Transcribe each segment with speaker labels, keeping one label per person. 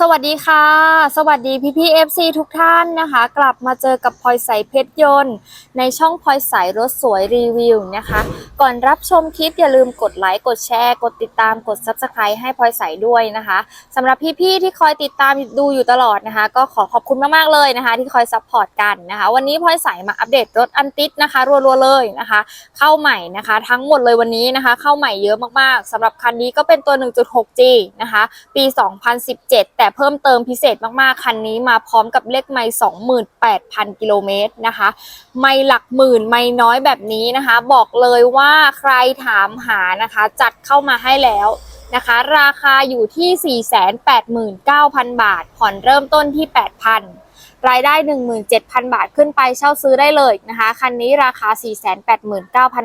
Speaker 1: สวัสดีค่ะ สวัสดีพี่พี่เอฟซีทุกท่านนะคะ กลับมาเจอกับพลอยใสเพชรยนต์ ในช่องพลอยใสรถสวยรีวิวนะคะ ก่อนรับชมคลิปอย่าลืมกดไลค์กดแชร์กดติดตามกด Subscribe ให้พลอยใสด้วยนะคะสำหรับพี่ๆที่คอยติดตามดูอยู่ตลอดนะคะ ก็ขอขอบคุณมากๆเลยนะคะ ที่คอยซัพพอร์ตกันนะคะ วันนี้พลอยใสมาอัปเดตรถอันติดนะคะรัวๆเลยนะคะ เข้าใหม่นะคะ ทั้งหมดเลยวันนี้นะคะ เข้าใหม่เยอะมากๆสำหรับคันนี้ก็เป็นตัว 1.6G นะคะ ปี 2017แต่เพิ่มเติมพิเศษมากๆ คันนี้มาพร้อมกับเลขไมล์28,000 กิโลเมตรนะคะ ไม่หลักหมื่นไม่น้อยแบบนี้นะคะ บอกเลยว่าใครถามหานะคะ จัดเข้ามาให้แล้วนะคะ ราคาอยู่ที่ 489,000 บาท ผ่อนเริ่มต้นที่ 8,000รายได้ 17,000 บาทขึ้นไปเช่าซื้อได้เลยนะคะ คันนี้ราคา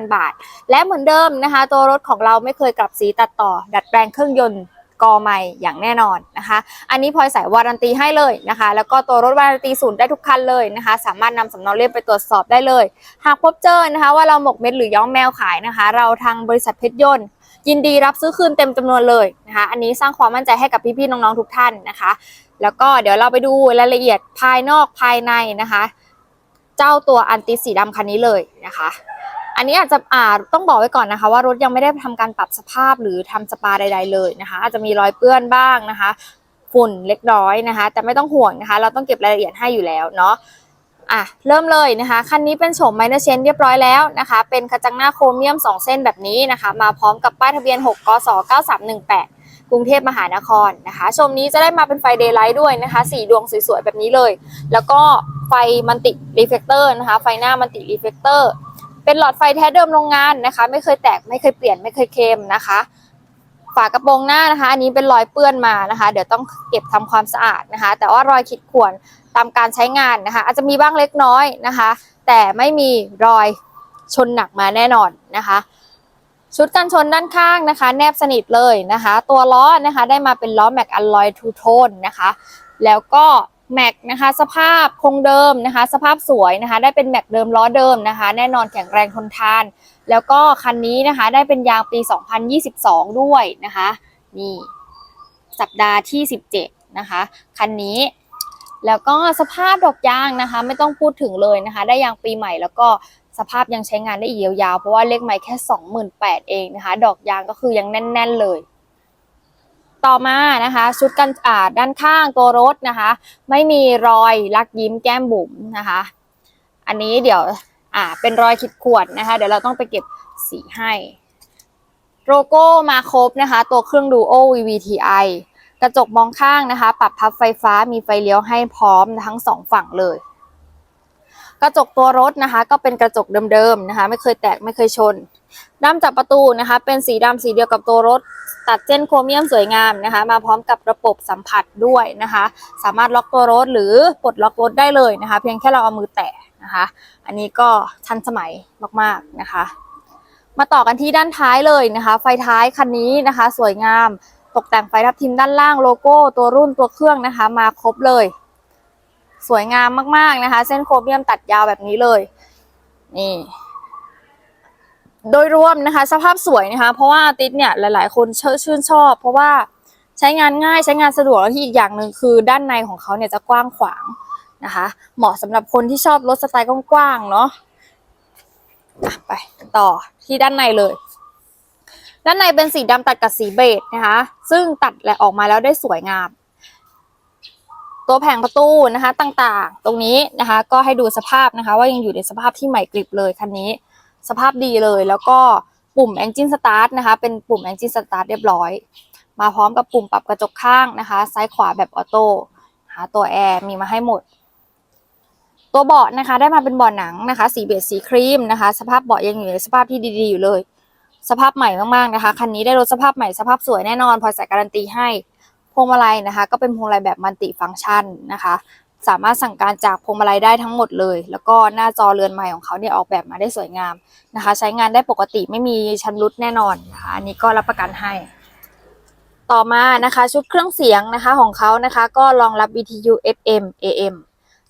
Speaker 1: 489,000 บาท และเหมือนเดิมนะคะ ตัวรถของเราไม่เคยกลับสีตัดต่อ ดัดแปลงเครื่องยนต์ กอใหม่อย่างแน่นอนนะคะ อันนี้พลอยใส่วารันตีให้เลยนะคะ แล้วก็ตัวรถวารันตีศูนย์ได้ทุกคันเลยนะคะ สามารถนำสำเนาเล่มไปตรวจสอบได้เลย หากพบเจอนะคะว่าเราหมกเม็ดหรือย้อมแมวขายนะคะ เราทางบริษัทเพชรยนต์ยินดีรับซื้อคืนเต็มจำนวนเลยนะคะ อันนี้สร้างความมั่นใจให้กับพี่ๆน้องๆทุกท่านนะคะ แล้วก็เดี๋ยวเราไปดูรายละเอียดภายนอกภายในนะคะ เจ้าตัวอันติสีดำคันนี้เลยนะคะ อันนี้อาจจะอ่าต้องบอกไว้ก่อนนะคะ ว่ารถยังไม่ได้ทำการปรับสภาพหรือทำสปาใด ๆ เลยนะคะ อาจจะมีรอยเปื้อนบ้างนะคะ ฝุ่นเล็กน้อยนะคะ แต่ไม่ต้องห่วงนะคะ เราต้องเก็บรายละเอียดให้อยู่แล้วเนาะอะเริ่มเลยนะคะ คันนี้เป็นโฉมไมเนอร์เชนเรียบร้อยแล้วนะคะ เป็นกระจังหน้าโครเมียม 2 เส้นแบบนี้นะคะ มาพร้อมกับป้ายทะเบียน 6กศ9318 กรุงเทพมหานครนะคะ ชมนี้จะได้มาเป็นไฟเดย์ไลท์ด้วยนะคะ สีดวงสวยๆ แบบนี้เลย แล้วก็ไฟมันติรีเฟกเตอร์นะคะ ไฟหน้ามันติรีเฟกเตอร์ เป็นหลอดไฟแท้เดิมโรงงานนะคะ ไม่เคยแตกไม่เคยเปลี่ยนไม่เคยเค็มนะคะ ฝากระโปรงหน้านะคะ อันนี้เป็นรอยเปื้อนมานะคะ เดี๋ยวต้องเก็บทำความสะอาดนะคะ แต่ว่ารอยขีดข่วนตามการใช้งานนะคะ อาจจะมีบ้างเล็กน้อยนะคะ แต่ไม่มีรอยชนหนักมาแน่นอนนะคะ ชุดกันชนด้านข้างนะคะ แนบสนิทเลยนะคะ ตัวล้อนะคะ ได้มาเป็นล้อแม็กอลลอยทูโทนนะคะ แล้วก็ แม็กนะคะสภาพคงเดิมนะคะ สภาพสวยนะคะ ได้เป็นแม็กเดิมล้อเดิมนะคะ แน่นอนแข็งแรงทนทาน แล้วก็คันนี้นะคะได้เป็นยางปี 2022 ด้วยนะคะนี่สัปดาห์ที่ 17 นะคะคันนี้ แล้วก็สภาพดอกยางนะคะ ไม่ต้องพูดถึงเลยนะคะ ได้ยางปีใหม่แล้วก็สภาพยังใช้งานได้อีกยาวๆเพราะว่าเลขใหม่แค่ 28,000เองนะคะ ดอกยางก็คือยังแน่น ๆ เลย ต่อมานะคะชุดกันอ่าด้านข้างตัวรถนะคะ ไม่มีรอยลักยิ้มแก้มบุ๋มนะคะ อันนี้เดี๋ยวอ่าเป็นรอยขีดข่วนนะคะ เดี๋ยวเราต้องไปเก็บสีให้โลโก้มาครบนะคะ ตัวเครื่องดูโอ VVTi กระจกมองข้างนะคะ ปรับพับไฟฟ้ามีไฟเลี้ยวให้พร้อมทั้งสองฝั่งเลย กระจกตัวรถนะคะ ก็เป็นกระจกเดิมๆนะคะ ไม่เคยแตกไม่เคยชนด้ามจับประตูนะคะ เป็นสีดำสีเดียวกับตัวรถ ตัดเส้นโครเมียมสวยงามนะคะ มาพร้อมกับระบบสัมผัสด้วยนะคะ สามารถล็อกตัวรถหรือปลดล็อกรถได้เลยนะคะ เพียงแค่เราเอามือแตะนะคะ อันนี้ก็ทันสมัยมากๆนะคะ มาต่อกันที่ด้านท้ายเลยนะคะ ไฟท้ายคันนี้นะคะ สวยงาม ตกแต่งไฟทับทิมด้านล่างโลโก้ ตัวรุ่นตัวเครื่องนะคะ มาครบเลย สวยงามมากๆนะคะ เส้นโครเมียมตัดยาวแบบนี้เลย นี่ โดยรวมนะคะ สภาพสวยนะคะ เพราะว่าติดเนี่ยหลาย ๆ คนชชื่นชอบ เพราะว่าใช้งานง่ายใช้งานสะดวกแล้วที่อีกอย่างหนึ่งคือด้านในของเขาเนี่ยจะกว้างขวางนะคะ เหมาะสำหรับคนที่ชอบรถสไตล์กว้างๆเนาะอะไปต่อที่ด้านในเลย ด้านในเป็นสีดำตัดกับสีเบจนะคะ ซึ่งตัดและออกมาแล้วได้สวยงาม ตัวแผงประตูนะคะต่างๆ ตรงนี้นะคะ ก็ให้ดูสภาพนะคะ ว่ายังอยู่ในสภาพที่ใหม่กริบเลยคันนี้ สภาพดีเลยแล้วก็ปุ่ม Engine Start นะคะ เป็นปุ่ม Engine Start เรียบร้อย มาพร้อมกับปุ่มปรับกระจกข้างนะคะ ซ้ายขวาแบบออโต้หาตัวแอร์มีมาให้หมด ตัวเบาะนะคะ ได้มาเป็นเบาะหนังนะคะ สีเบจสีครีมนะคะ สภาพเบาะยังอยู่ในสภาพที่ดีๆอยู่เลย สภาพใหม่มากๆนะคะ คันนี้ได้รถสภาพใหม่สภาพสวยแน่นอนพอใส่การันตีให้ วงมาลัยนะคะ ก็เป็นพวงมาลัยแบบมัลติฟังก์ชันนะคะ สามารถสั่งการจากพวงมาลัยได้ทั้งหมดเลย แล้วก็หน้าจอเรือนใหม่ของเขาเนี่ยออกแบบมาได้สวยงามนะคะ ใช้งานได้ปกติไม่มีชำรุดแน่นอนนะคะอันนี้ก็รับประกันให้ ต่อมานะคะชุดเครื่องเสียงนะคะของเขานะคะก็รองรับ VTU FM AM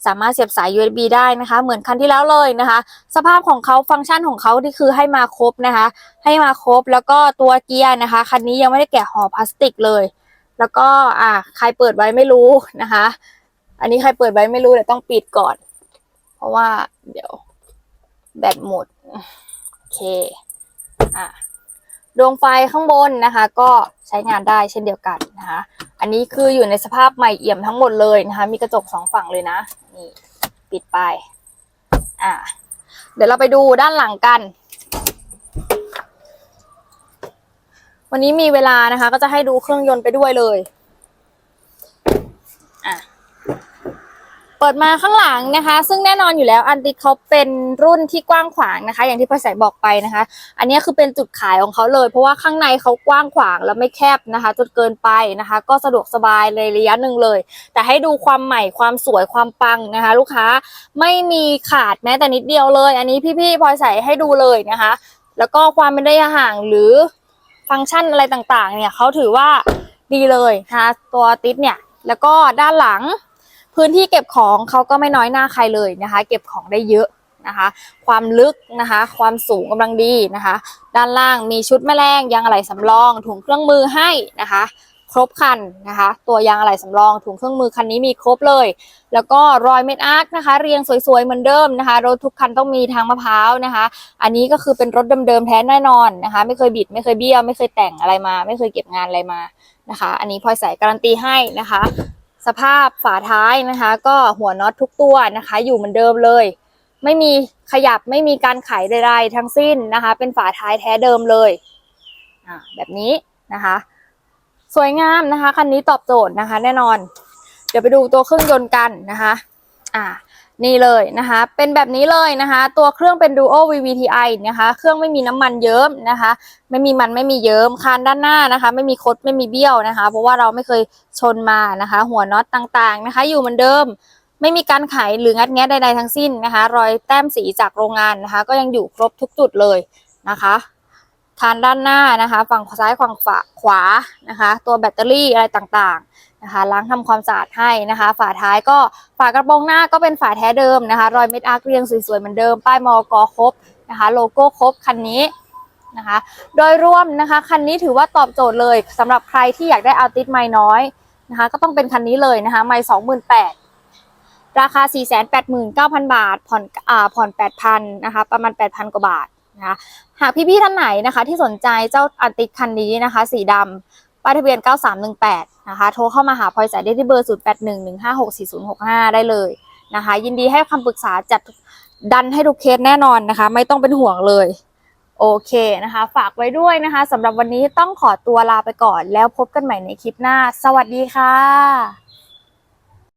Speaker 1: สามารถเสียบสาย USB ได้นะคะ เหมือนคันที่แล้วเลยนะคะ สภาพของเขาฟังก์ชันของเขาที่คือให้มาครบนะคะ ให้มาครบแล้วก็ตัวเกียร์นะคะ คันนี้ยังไม่ได้แกะห่อพลาสติกเลย แล้วก็อะใครเปิดไว้ไม่รู้นะคะ อันนี้ใครเปิดไว้ไม่รู้เดี๋ยวต้องปิดก่อน เพราะว่าเดี๋ยวแบตหมดโอเคอะดวงไฟข้างบนนะคะ ก็ใช้งานได้เช่นเดียวกันนะคะ อันนี้คืออยู่ในสภาพใหม่เอี่ยมทั้งหมดเลยนะคะ มีกระจกสองฝั่งเลยนะนี่ปิดไปอะเดี๋ยวเราไปดูด้านหลังกัน วันนี้มีเวลานะคะ ก็จะให้ดูเครื่องยนต์ไปด้วยเลยอะเปิดมาข้างหลังนะคะ ซึ่งแน่นอนอยู่แล้วอันติเขาเป็นรุ่นที่กว้างขวางนะคะ อย่างที่พระสายบอกไปนะคะ อันนี้คือเป็นจุดขายของเขาเลย เพราะว่าข้างในเขากว้างขวางแล้วไม่แคบนะคะ จนเกินไปนะคะ ก็สะดวกสบายในระยะหนึ่งเลย แต่ให้ดูความใหม่ความสวยความปังนะคะ ลูกค้าไม่มีขาดแม้แต่นิดเดียวเลย อันนี้พี่ๆพลอยใส่ให้ดูเลยนะคะ แล้วก็ความเป็นระยะห่างหรือ ฟังก์ชันอะไรต่างๆ เนี่ยเขาถือว่าดีเลยนะคะตัวติดเนี่ย แล้วก็ด้านหลังพื้นที่เก็บของเขาก็ไม่น้อยหน้าใครเลยนะคะ เก็บของได้เยอะนะคะ ความลึกนะคะ ความสูงกำลังดีนะคะ ด้านล่างมีชุดแมลงยางอะไหล่สำรองถุงเครื่องมือให้นะคะ ครบคันนะคะ ตัวยางอะไหล่สำรองถุงเครื่องมือคันนี้มีครบเลย แล้วก็รอยเม็ดอาร์คนะคะ เรียงสวยๆเหมือนเดิมนะคะ รถทุกคันต้องมีทางมะพร้าวนะคะ อันนี้ก็คือเป็นรถเดิมๆแท้แน่นอนนะคะ ไม่เคยบิดไม่เคยเบี้ยวไม่เคยแต่งอะไรมา ไม่เคยเก็บงานอะไรมานะคะ อันนี้พลอยใส่การันตีให้นะคะ สภาพฝาท้ายนะคะ ก็หัวน็อตทุกตัวนะคะ อยู่เหมือนเดิมเลยไม่มีขยับไม่มีการไขใดๆทั้งสิ้นนะคะ เป็นฝาท้ายแท้เดิมเลยอ่าแบบนี้นะคะ สวยงามนะคะ คันนี้ตอบโจทย์นะคะ แน่นอน เดี๋ยวไปดูตัวเครื่องยนต์กันนะคะ อ่า นี่เลยนะคะ เป็นแบบนี้เลยนะคะ ตัวเครื่องเป็น Duo VVTi นะคะ เครื่องไม่มีน้ำมันเยิ้มนะคะ ไม่มีมันไม่มีเยิ้มคานด้านหน้านะคะ ไม่มีคดไม่มีเบี้ยวนะคะ เพราะว่าเราไม่เคยชนมานะคะ หัวน็อตต่างๆนะคะ อยู่เหมือนเดิมไม่มีการไขหรืองัดแงะใดๆทั้งสิ้นนะคะ รอยแต้มสีจากโรงงานนะคะ ก็ยังอยู่ครบทุกจุดเลยนะคะ คานด้านหน้านะคะ ฝั่งซ้ายฝั่งขวาขวานะคะ ตัวแบตเตอรี่อะไรต่างๆนะคะ ล้างทำความสะอาดให้นะคะ ฝาท้ายก็ฝากระโปรงหน้าก็เป็นฝาแท้เดิมนะคะ รอยเม็ดอาร์คเรียงสวยๆเหมือนเดิม ป้ายมอกอครบนะคะ โลโก้ครบคันนี้นะคะ โดยรวมนะคะคันนี้ถือว่าตอบโจทย์เลยสำหรับใครที่อยากได้เอาติสไม่น้อยนะคะ ก็ต้องเป็นคันนี้เลยนะคะ ไม่สองหมื่นแปดราคา 4 8 9 0 0 0 บาท ผ่อนอ่าผ่อน 8,000 นะคะ ประมาณ 8,000 กว่าบาท นะคะหากพี่ๆท่านไหนนะคะ ที่สนใจเจ้าอันติคันนี้นะคะ สีดำป้ายทะเบียน 9318 นะคะ โทรเข้ามาหาพลอยสายได้ที่เบอร์ 0811564065 ได้เลยนะคะ ยินดีให้คำปรึกษาจัดดันให้ทุกเคสแน่นอนนะคะ ไม่ต้องเป็นห่วงเลย โอเคนะคะ ฝากไว้ด้วยนะคะสำหรับวันนี้ต้องขอตัวลาไปก่อน แล้วพบกันใหม่ในคลิปหน้า สวัสดีค่ะ